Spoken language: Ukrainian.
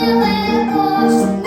Далеко